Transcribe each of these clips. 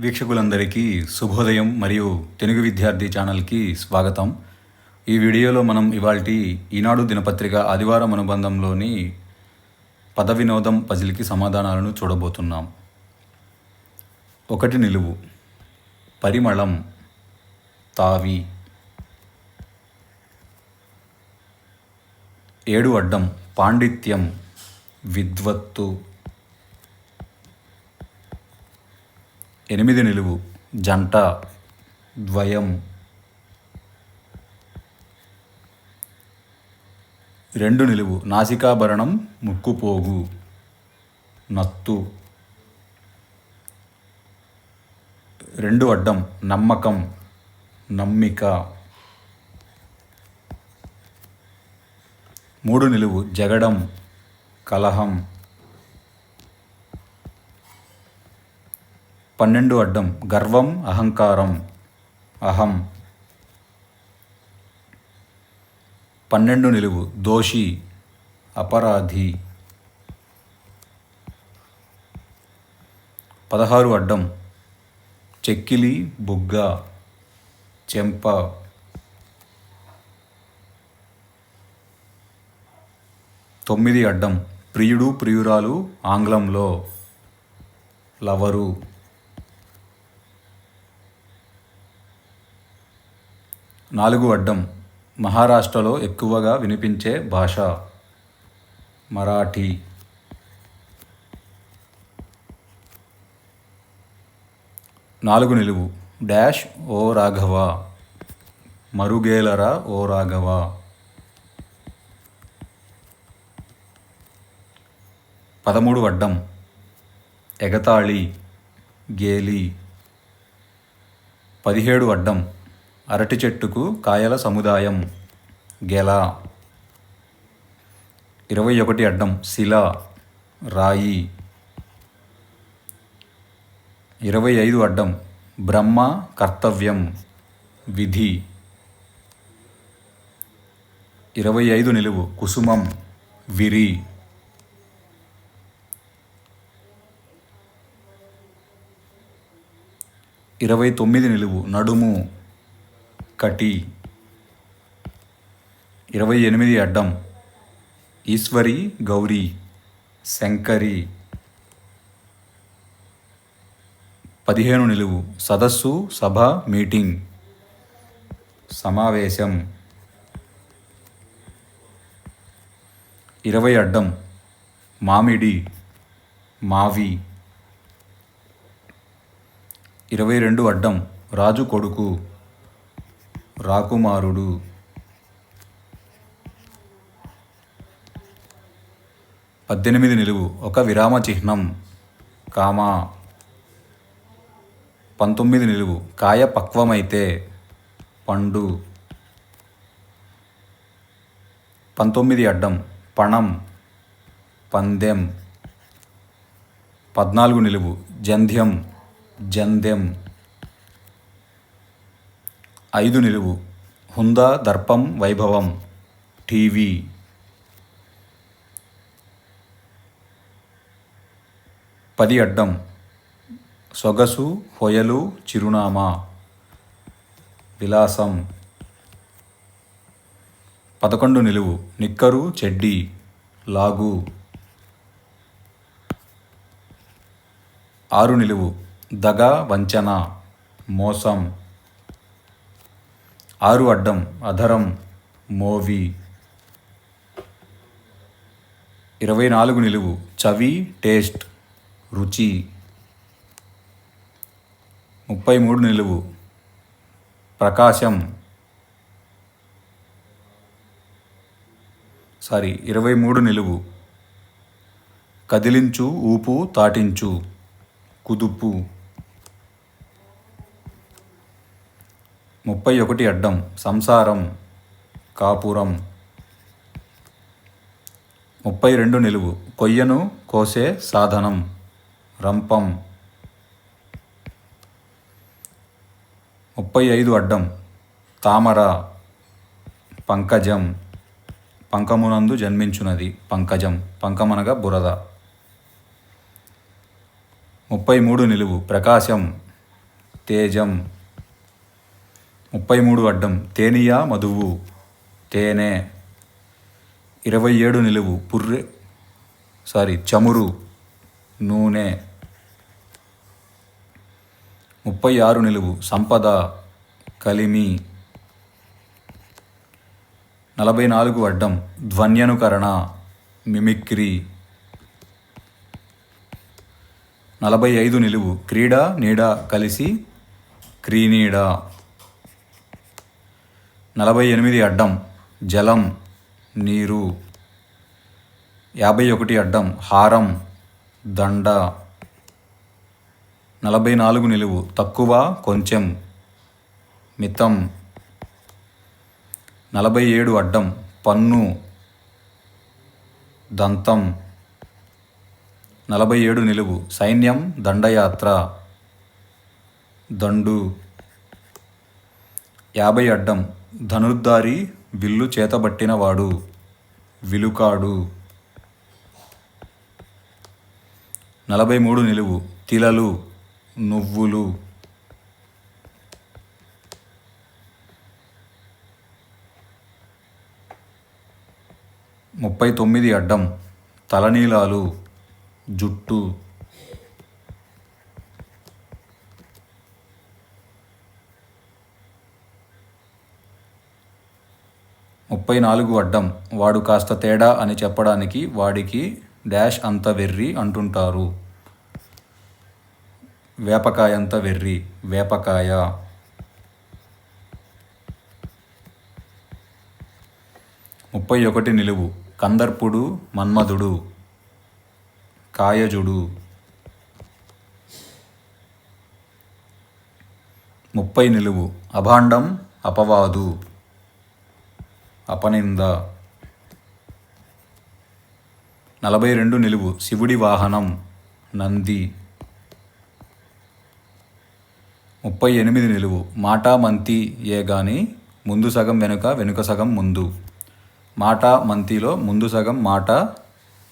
వీక్షకులందరికీ శుభోదయం మరియు తెలుగు విద్యార్థి ఛానల్కి స్వాగతం. ఈ వీడియోలో మనం ఇవాల్టి ఈనాడు దినపత్రిక ఆదివారం అనుబంధంలోని పద వినోదం పజిల్కి సమాధానాలను చూడబోతున్నాం. ఒకటి నిలువు పరిమళం తావి. ఏడు అడ్డం పాండిత్యం విద్వత్తు. ఎనిమిది నిలువు. జంట ద్వయం. రెండు నిలువు. నాసికాభరణం ముక్కుపోగు. నత్తు. రెండు అడ్డం. నమ్మకం. నమ్మిక. మూడు నిలువు. జగడం. కలహం. పన్నెండు అడ్డం. గర్వం అహంకారం అహం. పన్నెండు నిలువు. దోషి అపరాధి. పదహారు అడ్డం. చెక్కిలి బుగ్గ చెంప. తొమ్మిది అడ్డం. ప్రియుడు ప్రియురాలు ఆంగ్లంలో లవరు. నాలుగు అడ్డం. మహారాష్ట్రలో ఎక్కువగా వినిపించే భాష మరాఠీ. నాలుగు నిలువు. డాష్ ఓ రాఘవ. మరుగేలరా ఓ రాఘవ. పదమూడు అడ్డం. ఎగతాళి గేలి. పదిహేడు అడ్డం. అరటి చెట్టుకు కాయల సముదాయం. గెల. ఇరవై ఒకటి అడ్డం. శిల. రాయి. ఇరవై ఐదు అడ్డం. బ్రహ్మ కర్తవ్యం. విధి. ఇరవై ఐదు నిలువు. కుసుమం. విరి. ఇరవై తొమ్మిది నిలువు. నడుము. కటి ఇరవై ఎనిమిది అడ్డం. ఈశ్వరి గౌరీ శంకరి. పదిహేను నిలువు. సదస్సు సభ మీటింగ్. సమావేశం. ఇరవై అడ్డం. మామిడి మావి. ఇరవై రెండు అడ్డం. రాజు కొడుకు. రాకుమారుడు. పద్దెనిమిది నిలువు ఒక విరామ చిహ్నం కామా. పంతొమ్మిది నిలువు కాయ పక్వమైతే పండు. పంతొమ్మిది అడ్డం పణం పందెం. పద్నాలుగు నిలువు జంధ్యం జంధ్యం ఐదు నిలువు. హుందా దర్పం వైభవం. టీవీ. పది అడ్డం. సొగసు హొయలు చిరునామా. విలాసం. పదకొండు నిలువు. నిక్కరు చెడ్డి. లాగు. ఆరు నిలువు. దగ వంచన. మోసం. ఆరు అడ్డం అధరం మోవి. ఇరవై నాలుగు నిలువు చవి టేస్ట్ రుచి. ముప్పై మూడు నిలువు ప్రకాశం. సారీ ఇరవై మూడు నిలువు కదిలించు ఊపు తాటించు కుదుపు. ముప్పై ఒకటి అడ్డం. సంసారం కాపురం. ముప్పై రెండు నిలువు. కొయ్యను కోసే సాధనం. రంపం. ముప్పై ఐదు అడ్డం. తామర. పంకజం. పంకమునందు జన్మించున్నది పంకజం. పంకమనగా బురద. ముప్పై మూడు నిలువు. ప్రకాశం. తేజం. ముప్పై మూడు అడ్డం తేనియా మధువు తేనె ఇరవై ఏడు నిలువు పుర్రె సారీ చమురు నూనె. ముప్పై ఆరు నిలువు సంపద కలిమి. నలభై నాలుగు అడ్డం ధ్వన్యనుకరణ మిమిక్రీ. నలభై ఐదు నిలువు క్రీడ నీడ కలిసి క్రీనీడ. నలభై ఎనిమిది అడ్డం జలం నీరు. యాభై ఒకటి అడ్డం హారం దండ. నలభై నాలుగు నిలువు తక్కువ కొంచెం మితం. నలభై ఏడు అడ్డం పన్ను దంతం. నలభై ఏడు నిలువు సైన్యం దండయాత్ర. దండు. యాభై అడ్డం ధనుర్ధారి విల్లు చేతబట్టినవాడు విలుకాడు. నలభై మూడు నిలువు తిలలు నువ్వులు. ముప్పై తొమ్మిది అడ్డం తలనీలాలు జుట్టు. ముప్పై నాలుగు అడ్డం వాడు కాస్త తేడా అని చెప్పడానికి వాడికి డాష్ అంత వెర్రి అంటుంటారు. వేపకాయంత వెర్రి వేపకాయ. ముప్పై ఒకటి నిలువు కందర్పుడు మన్మధుడు కాయజుడు. ముప్పై నిలువు అభాండం అపవాదు. అపనింద నలభై రెండు నిలువు. శివుడి వాహనం నంది. ముప్పై ఎనిమిది నిలువు. మాటా మంతి ఏ గాని ముందు సగం వెనుక వెనుక సగం ముందు. మాటా మంతిలో ముందు సగం మాట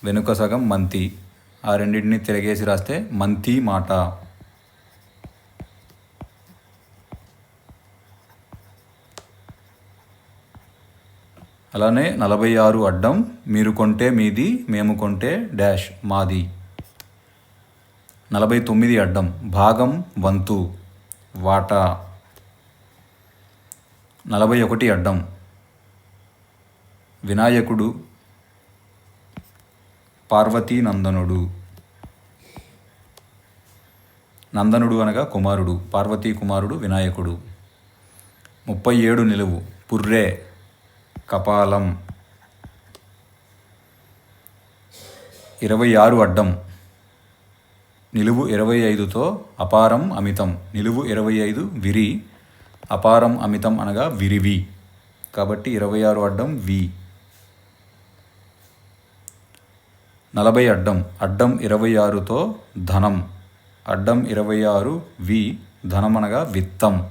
వెనుక సగం మంతి. ఆ రెండింటిని తిరగేసి రాస్తే మంతి మాట. అలానే నలభై ఆరు అడ్డం మీరు కొంటే మీది మేము కొంటే డాష్ మాది. నలభై తొమ్మిది అడ్డం భాగం వంతు వాటా. నలభై ఒకటి అడ్డం వినాయకుడు పార్వతీ నందనుడు నందనుడు అనగా కుమారుడు పార్వతీ కుమారుడు వినాయకుడు. ముప్పై ఏడు నిలువు పుర్రే. కపాలం. ఇరవై ఆరు అడ్డం. నిలువు ఇరవై ఐదుతో అపారం అమితం. నిలువు ఇరవై ఐదు విరి అపారం అమితం అనగా విరివి. కాబట్టి ఇరవై ఆరు అడ్డం వి. నలభై అడ్డం. అడ్డం ఇరవై ఆరుతో ధనం. అడ్డం ఇరవై ఆరు వి ధనం అనగా విత్తం.